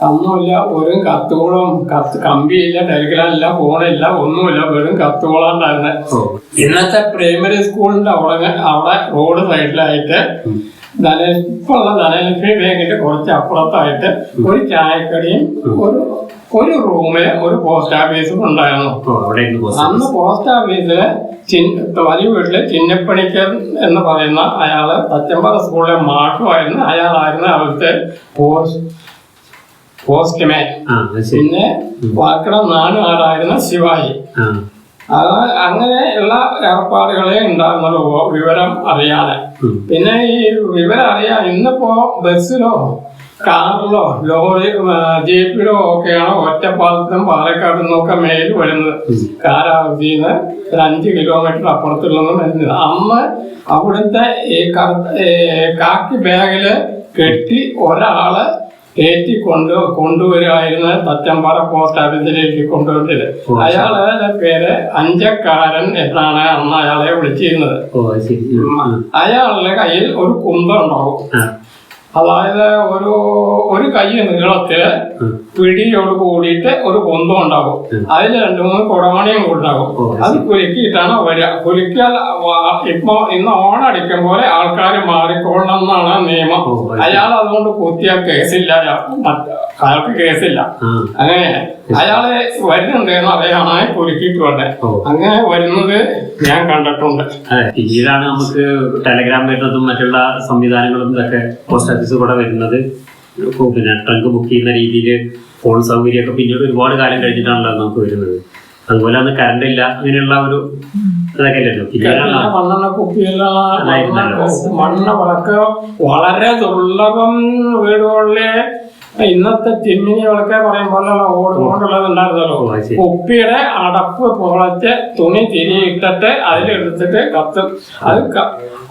കന്നുമില്ല ഒരു കത്തുകളും കത്ത് കമ്പിയില്ല ടെലിഗ്രാമില്ല ഫോണില്ല ഒന്നുമില്ല വെറും കത്തുകളാണ്ടായിരുന്നെ ഇന്നത്തെ പ്രൈമറി സ്കൂളിന്റെ അവിടെ അവിടെ റോഡ് സൈഡിലായിട്ട് ധന ഇപ്പോഴുള്ള ബാങ്കിന്റെ കുറച്ച് അപ്പുറത്തായിട്ട് ഒരു ചായക്കടിയും ഒരു ഒരു റൂമിൽ ഒരു പോസ്റ്റ് ഓഫീസും ഉണ്ടായിരുന്നു. അന്ന് പോസ്റ്റ് ഓഫീസിൽ വലിയ വീട്ടിൽ ചിന്നപ്പണിക്കർ എന്ന് പറയുന്ന അയാൾ തച്ചമ്പറ സ്കൂളിലെ മാഷുമായിരുന്നു അയാളായിരുന്നു അവിടുത്തെ പോസ്റ്റ് പോസ്റ്റ്മാൻ പിന്നെ വാക്കട നാടുകാരായിരുന്ന ശിവായി അങ്ങനെയുള്ള ഏർപ്പാടുകളെ ഉണ്ടാകുന്നുള്ളൂ വിവരം അറിയാതെ. പിന്നെ ഈ വിവരം അറിയാൻ ഇന്നിപ്പോ ബസ്സിലോ കാറിലോ ലോറി ജീപ്പിലോ ഒക്കെയാണ് ഒറ്റപ്പാലത്തും പാലക്കാട് നിന്നൊക്കെ മേൽ വരുന്നത്. കാരാവതിയിൽ നിന്ന് ഒരു അഞ്ച് കിലോമീറ്റർ അപ്പുറത്തുള്ളതും വരുന്നത്. അമ്മ അവിടുത്തെ ഈ കാക്കി ബാഗിൽ കെട്ടി ഒരാൾ കയറ്റി കൊണ്ട് കൊണ്ടുവരുമായിരുന്ന തച്ചമ്പാറ പോസ്റ്റ് ഓഫീസിലേക്ക് കൊണ്ടുവന്നില്ല അയാളുടെ പേര് അഞ്ചക്കാരൻ എന്നാണ് അന്ന് അയാളെ വിളിച്ചിരുന്നത്. അയാളുടെ കയ്യിൽ ഒരു കുന്തം ഉണ്ടാവും അതായത് ഒരു ഒരു കൈ നീളത്തിൽ. പിടിയോട് കൂടിയിട്ട് ഒരു കുന്തം ഉണ്ടാവും അതിൽ രണ്ടു മൂന്ന് കുടമണിയും ഉണ്ടാവും അത് കുലുക്കിയിട്ടാണ് വരിക. കുലുക്കിയാൽ ഇപ്പൊ ഇന്ന് ഓണടിക്കും പോലെ ആൾക്കാർ മാറിക്കൊള്ളണം എന്നാണ് നിയമം. അയാൾ അതുകൊണ്ട് കുത്തിയാൽ കേസില്ല. അയാൾക്ക് കേസില്ല. അങ്ങനെ അയാൾ വരുന്നുണ്ട് എന്ന് അറിയാണെ കുലുക്കിട്ട് വന്നെ. അങ്ങനെ വരുന്നത് ഞാൻ കണ്ടിട്ടുണ്ട്. ഇതാണ് പിന്നീടാണ് നമുക്ക് ടെലഗ്രാം വരുന്നതും മറ്റുള്ള സംവിധാനങ്ങളും ഇതൊക്കെ പോസ്റ്റ് ഓഫീസ് കൂടെ വരുന്നത്. പിന്നെ ട്രങ്ക് ബുക്ക് ചെയ്യുന്ന രീതിയിൽ ഫോൺ സൗകര്യമൊക്കെ പിന്നീട് ഒരുപാട് കാലം കഴിഞ്ഞിട്ടാണല്ലോ നമുക്ക് വരുന്നത്. അതുപോലെ അന്ന് കറണ്ട് ഇല്ല അങ്ങനെയുള്ള ഒരു ഇതൊക്കെ അല്ലല്ലോ പിന്നീടാണ് പിന്നെ മണ്ണെണ്ണ കുപ്പിയെല്ലാം അതായിരുന്നല്ലോ. മണ്ണ വിളക്ക് വളരെ ദുർലഭം വീടുകളിലെ. ഇന്നത്തെ ചിമ്മിനി വിളക്കെ പറയും ഓട് കൊണ്ടുള്ളത് ഉണ്ടായിരുന്നല്ലോ. കുപ്പിയുടെ അടപ്പ് പൊളച്ച് തുണി തിരിയിട്ടിട്ട് അതിലെടുത്തിട്ട് കത്തും. അത്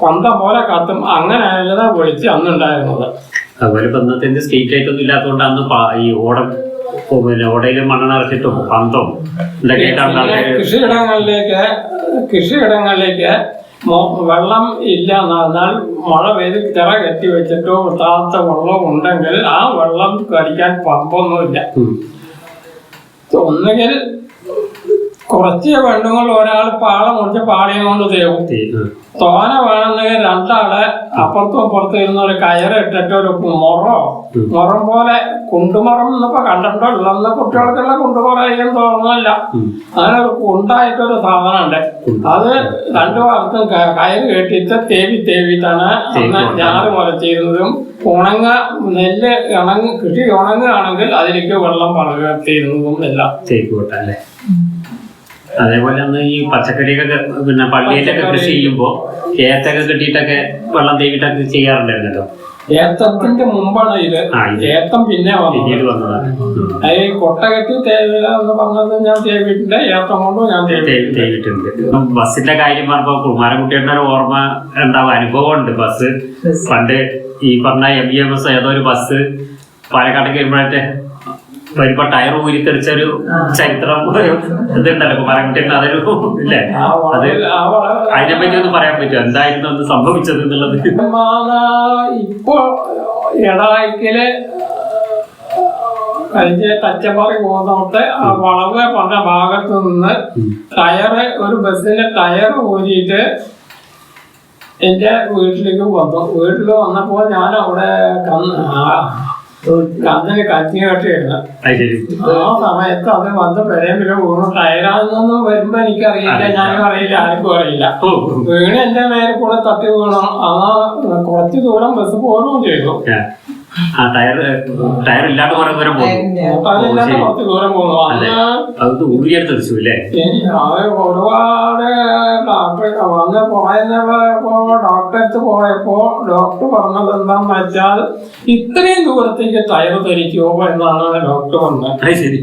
പന്തം പോലെ കത്തും. അങ്ങനെ ആയിരുന്നു വിളിച്ച് അന്നുണ്ടായിരുന്നത്. അതുപോലെ ബന്ധത്തിൽ സ്റ്റേറ്റ് എന്ത് സ്ട്രീറ്റ് ലൈറ്റ് ഒന്നും ഇല്ലാത്തതുകൊണ്ട് അന്ന് ഈ ഓട പിന്നെ ഓടയിലും മണ്ണെണ്ണ നിറച്ചിട്ടും പന്തം ഇതൊക്കെ ആയിട്ടാണ് കൃഷിയിടങ്ങളിലേക്ക് കൃഷിയിടങ്ങളിലേക്ക് വെള്ളം ഇല്ല എന്നാൽ മഴ പെയ്ത് തിറ കെട്ടി വെച്ചിട്ടോ താത്ത വെള്ളം ഉണ്ടെങ്കിൽ ആ വെള്ളം കടിക്കാൻ പമ്പൊന്നുമില്ല. ഒന്നുകിൽ കുറച്ച് പെണ്ണുങ്ങൾ ഒരാൾ പാള മുറിച്ച് പാളിയും കൊണ്ട് ഉം. തോന വേണമെന്ന് രണ്ടാൾ അപ്പുറത്തും അപ്പുറത്തും ഇരുന്ന് ഒരു കയറ് ഇട്ടിട്ട് ഒരു മുറോ മുറം പോലെ കുണ്ടുമുറം എന്നിപ്പോ കണ്ടിട്ടോ ഉള്ളന്ന് കുട്ടികൾക്കുള്ള കുണ്ടുമുറയും തോന്നുന്നില്ല. അങ്ങനെ ഒരു കുണ്ടായിട്ടൊരു സാധനം ഉണ്ട് അത് രണ്ടു ഭാഗത്തും കയറ് കെട്ടിയിട്ട് തേവി തേവിയിട്ടാണ് അന്ന് ഞാറ് മുരച്ചിരുന്നതും. ഉണങ്ങ നെല്ല് ഉണങ്ങ് കൃഷി ഉണങ്ങുകയാണെങ്കിൽ അതിലേക്ക് വെള്ളം പകർത്തിയിരുന്നതും എല്ലാം. തേക്ക് കൊട്ട അല്ലേ? അതേപോലെ ഒന്ന് ഈ പച്ചക്കറിയൊക്കെ പിന്നെ പള്ളിയിലൊക്കെ കൃഷി ചെയ്യുമ്പോൾ ഏത്തൊക്കെ കെട്ടിയിട്ടൊക്കെ വെള്ളം തേവിട്ടൊക്കെ ചെയ്യാറുണ്ടായിരുന്നല്ലോ? ഏത്തത്തിന്റെ മുമ്പാണ് ഇത്. ഏത്തം പിന്നെ വന്നത്. പിന്നീട് വന്നതാണ് ഉം. കൊട്ട കെട്ടി എന്ന് പറഞ്ഞത് ഞാൻ തേവിട്ടുണ്ട് ഏത്തം കൊണ്ടും ഞാൻ തേവി തേവിട്ടുണ്ട് ബസ്സിന്റെ കാര്യം പറഞ്ഞപ്പോ കുമാരൻകുട്ടിയുടെ ഒരു ഓർമ്മ ഉണ്ടാവും അനുഭവം ഉണ്ട് ബസ്. പണ്ട് ഈ പറഞ്ഞ എം ബി എം എസ് ഏതോ ഒരു ബസ് പാലക്കാട്ടേക്ക് വരുമ്പോഴത്തെ വരുമ്പോ ടയർ ഊരിത്തെറിച്ച ഒരു ചരിത്രം ഇതുണ്ടല്ലോ കുമാരൻകുട്ടിയുടെ അതൊരു ഇല്ലേ? അത് വളവിൽ ആ അതിനെ പറ്റി ഒന്ന് പറയാൻ പറ്റുമോ? എന്തായിരുന്നു അത് സംഭവിച്ചത് എന്നുള്ളത്? ഇപ്പോ എടായിക്കൽ കഴിഞ്ഞ തച്ചപ്പാറി പോകുന്നോട്ട് ആ വളവ് പറഞ്ഞ ഭാഗത്ത് നിന്ന് ടയറ് ഒരു ബസ്സിന്റെ ടയർ ഊരിയിട്ട് എന്റെ വീട്ടിലേക്ക് വന്നു. വീട്ടിൽ വന്നപ്പോൾ ഞാൻ അവിടെ അത് ശരി ആ സമയത്ത് അത് വന്ന് പെരമ്പിൽ വീണു ടയറാന്നൊന്നും വരുമ്പോ എനിക്കറിയില്ല ഞാനും അറിയില്ല ആർക്കും അറിയില്ല. ഓ. വീണ് എന്റെ മേലെ കൂടെ തട്ടി വീണു. ആ കുറച്ച് ദൂരം ബസ് പോരുകയും ചെയ്തു. ആ. ടയർ ടയർ ഇല്ലാണ്ട് കുറെ ദൂരം പോകും അതില്ലാതെ കുറച്ച് ദൂരം പോകുന്നു അന്ന് അത് ഊരിയെടുത്ത് വെച്ചു അല്ലേ? ഒരുപാട് ഡോക്ടർ വന്ന് പോയപ്പോ ഡോക്ടറെ അടുത്ത് പോയപ്പോ ഡോക്ടർ പറഞ്ഞത് എന്താന്ന് വെച്ചാൽ ഇത്രയും ദൂരത്തേക്ക് ടയർ ധരിക്കുമോ എന്നാണ് ഡോക്ടർ പറഞ്ഞത്. ശരി.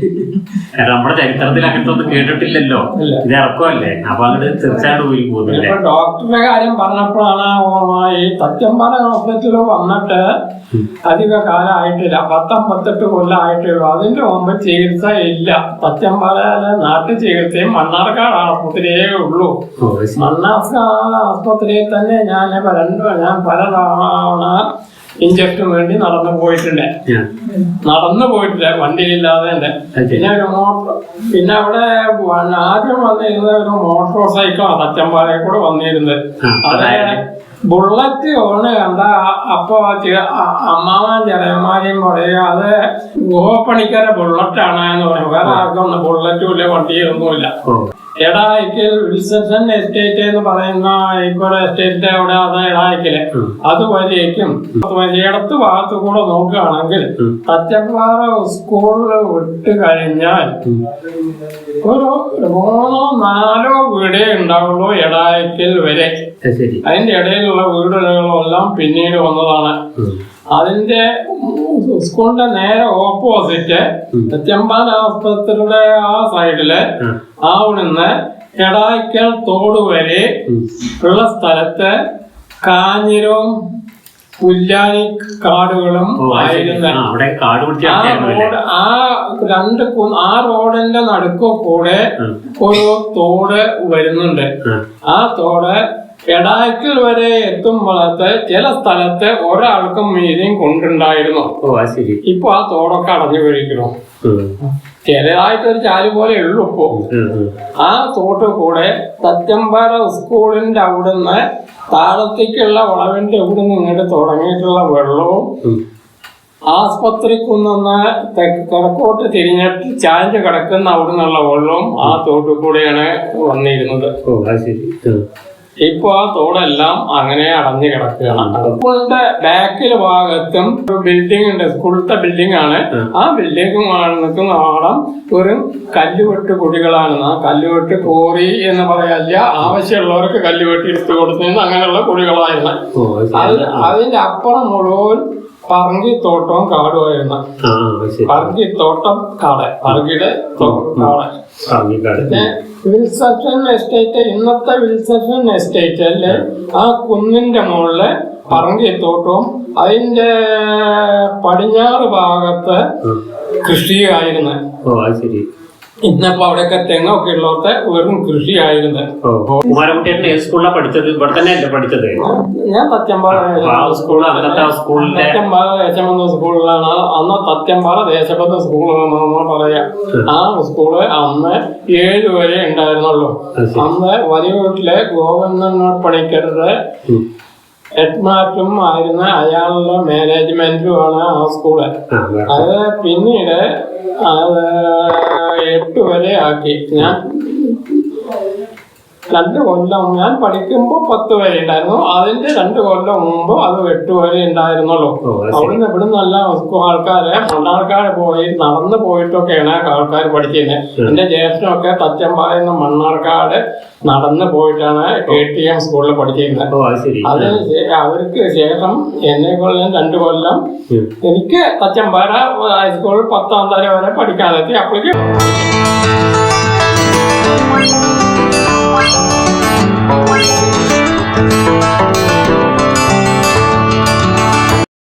നമ്മുടെ ചരിത്രത്തിൽ അങ്ങനത്തെ കേട്ടിട്ടില്ലല്ലോ. ഇത് ഇറക്കമല്ലേ? അപ്പൊ അങ്ങോട്ട് തീർച്ചയായിട്ടും പോകുന്നില്ലേ? ഡോക്ടറുടെ കാര്യം പറഞ്ഞപ്പോഴാണ് ഈ തച്ചമ്പാറ ഹോസ്പിറ്റലിൽ വന്നിട്ട് അധിക കാലമായിട്ടില്ല. പത്തമ്പത്തെട്ട് കൊല്ലമായിട്ടേ ഉള്ളൂ അതിന്റെ മുമ്പ് ചികിത്സ ഇല്ല തച്ചമ്പാലയിലെ നാട്ടു ചികിത്സയും മണ്ണാർക്കാട് ആസ്പത്രിയേ ഉള്ളൂ മണ്ണാർക്കാട് ആസ്പത്രിയിൽ തന്നെ ഞാൻ രണ്ട് ഞാൻ പല തവണ ഇഞ്ചക്ഷൻ വേണ്ടി നടന്നു പോയിട്ടുണ്ട്. നടന്നു പോയിട്ടില്ല വണ്ടിയില്ലാതെ തന്നെ. പിന്നെ ഒരു മോട്ടോർ പിന്നെ അവിടെ ആദ്യം വന്നിരുന്ന ഒരു മോട്ടോർ സൈക്കിളാണ് തച്ചമ്പാലയിൽ കൂടെ വന്നിരുന്നത്. അതായത് ബുള്ളറ്റ് ഓണ് കണ്ട അപ്പോ അമ്മാവൻ ചെറിയന്മാരെയും പറയുക അത് ഗോപണിക്കര ബുള്ളറ്റാണ് എന്ന് പറയും വേറെ ആർക്കും ബുള്ളറ്റും ഇല്ല വണ്ടിയൊന്നുമില്ല എടായിക്കൽ വിൽസൺ എസ്റ്റേറ്റ് എന്ന് പറയുന്ന ഇപ്പോഴെ എസ്റ്റേറ്റ് അവിടെ അത് എടായിക്കൽ. അത് വരേക്കും. ഇടത്ത് ഭാഗത്ത് കൂടെ നോക്കുകയാണെങ്കിൽ. തച്ചപ്പാറ സ്കൂളിൽ വിട്ട് കഴിഞ്ഞാൽ. ഒരു മൂന്നോ നാലോ വീടേ ഉണ്ടാവുള്ളൂ എടായിക്കൽ വരെ. അതിന്റെ ശരി ഇടയിലുള്ള വീടുകളെല്ലാം പിന്നീട് വന്നതാണ്. അതിന്റെ സ്കൂളിന്റെ നേരെ ഓപ്പോസിറ്റ് ചെമ്പാൻ ആസ്പത്രിയുടെ ആ സൈഡിൽ ആ. അവിടുന്ന് എടായ്ക്കൽ തോട് വരെ ഉള്ള സ്ഥലത്ത് കാഞ്ഞിരവും പുല്ലാനി കാടുകളും ആയിരുന്നു. ആ, രണ്ട് ആ റോഡിന്റെ നടുക്കൂടെ ഒരു തോട് വരുന്നുണ്ട്. ആ തോട് എടായ്ക്കൽ വരെ എത്തുമ്പോഴത്ത് ചില സ്ഥലത്ത് ഒരാൾക്കും മീതിയും കൊണ്ടുണ്ടായിരുന്നു. ഓ അത് ശരി. ഇപ്പൊ ആ തോടൊക്കെ അടഞ്ഞു കഴിക്കണം ചിലതായിട്ടൊരു ചാലു പോലെ ഉള്ളു ഇപ്പോ. ആ തോട്ട് കൂടെ തച്ചമ്പാറ സ്കൂളിന്റെ അവിടുന്ന് താഴത്തേക്കുള്ള വളവിന്റെ ഇവിടുന്ന് ഇങ്ങോട്ട് തുടങ്ങിയിട്ടുള്ള വെള്ളവും. ആസ്പത്രിക്കുന്ന് കിഴക്കോട്ട് തിരിഞ്ഞിട്ട് ചാഞ്ച് കിടക്കുന്ന അവിടുന്നുള്ള വെള്ളവും ആ തോട്ടിൽ കൂടെയാണ് വന്നിരുന്നത്. ഓ ശരി. ഇപ്പൊ ആ തോടെല്ലാം അങ്ങനെ അടഞ്ഞു കിടക്കുകയാണ്. സ്കൂളിന്റെ ബാക്കിൽ ഭാഗത്തും ഒരു ബിൽഡിംഗ് ഉണ്ട്. സ്കൂളിലത്തെ ബിൽഡിംഗ് ആണ്. ആ. ബിൽഡിംഗ് നിൽക്കുന്ന ആടം ഒരു കല്ലുവെട്ട് കുടികളാണ് ആ കല്ലുവെട്ട് കോറി എന്ന് പറയല്ല ആവശ്യമുള്ളവർക്ക് കല്ലുവെട്ടി എടുത്തു കൊടുത്തിരുന്ന അങ്ങനെയുള്ള കുടികളായിരുന്നു ഓ അത് അത് അതിന്റെ അപ്പുറം മുഴുവൻ പറങ്കിത്തോട്ടവും കാടുമായിരുന്നു. പറങ്കിത്തോട്ടം കാട്. പറങ്കിയുടെ കാട്. പിന്നെ വിൽസൺ എസ്റ്റേറ്റ് ഇന്നത്തെ വിൽസൺ അല്ലേ? ആ കുന്നിന്റെ മുകളിൽ പറങ്കിത്തോട്ടവും അതിന്റെ പടിഞ്ഞാറ് ഭാഗത്ത് കൃഷി കൃഷിയായിരുന്നു. ഇന്നിപ്പോ അവിടെയൊക്കെ തെങ്ങൊക്കെ ഉള്ളവർക്ക് വെറും കൃഷിയായിരുന്നു. ആയിരുന്നു കുമാരകുട്ടിയേട്ടൻ ഏത് സ്കൂളിലാണ് പഠിച്ചത്? ഇവിടെ തന്നെ അല്ലേ പഠിച്ചത് ഞാൻ സ്കൂൾ അന്നത്തെ സ്കൂളിന്റെ തച്ചമ്പാറ ദേശബന്ധ സ്കൂളിലാണ്. അന്ന് സത്യംപാറ ദേശബന്ധ എന്ന് നമ്മൾ പറയാ ആ സ്കൂൾ അന്ന് ഏഴ് വരെ ഉണ്ടായിരുന്നുള്ളൂ. അന്ന് വലിയ വീട്ടിലെ ഗോവിന്ദൻ പണിക്കരുടെ ഉം. ഹെഡ്മാസ്റ്ററും ആയിരുന്ന അയാളുടെ മാനേജ്മെന്റുമാണ് ആ സ്കൂൾ. അത് പിന്നീട് അത് എട്ട് വരെ ആക്കി ഞാൻ രണ്ട് കൊല്ലം ഞാൻ പഠിക്കുമ്പോൾ പത്ത് വരെ ഉണ്ടായിരുന്നു. അതിന്റെ രണ്ട് കൊല്ലം മുമ്പ് അത് എട്ട് വരെ ഉണ്ടായിരുന്നുള്ളൂ. അവിടുന്ന് ഇവിടുന്ന് നല്ല ആൾക്കാരെ മണ്ണാർക്കാട് പോയി നടന്നു പോയിട്ടൊക്കെയാണ് ആൾക്കാർ പഠിക്കുന്നത് എന്റെ ജ്യേഷ്ഠനൊക്കെ തച്ചമ്പായെന്ന മണ്ണാർക്കാട് നടന്നു പോയിട്ടാണ് കെ ടി എം സ്കൂളിൽ പഠിച്ചിരുന്നത് അതിന് അവർക്ക് ശേഷം എന്നെ കൊല്ലം രണ്ടു കൊല്ലം എനിക്ക് എനിക്ക് തച്ചമ്പാറ ഹൈസ്കൂളിൽ പത്താം തരം വരെ പഠിക്കാനെത്തി. അപ്പോഴേക്കും Bye.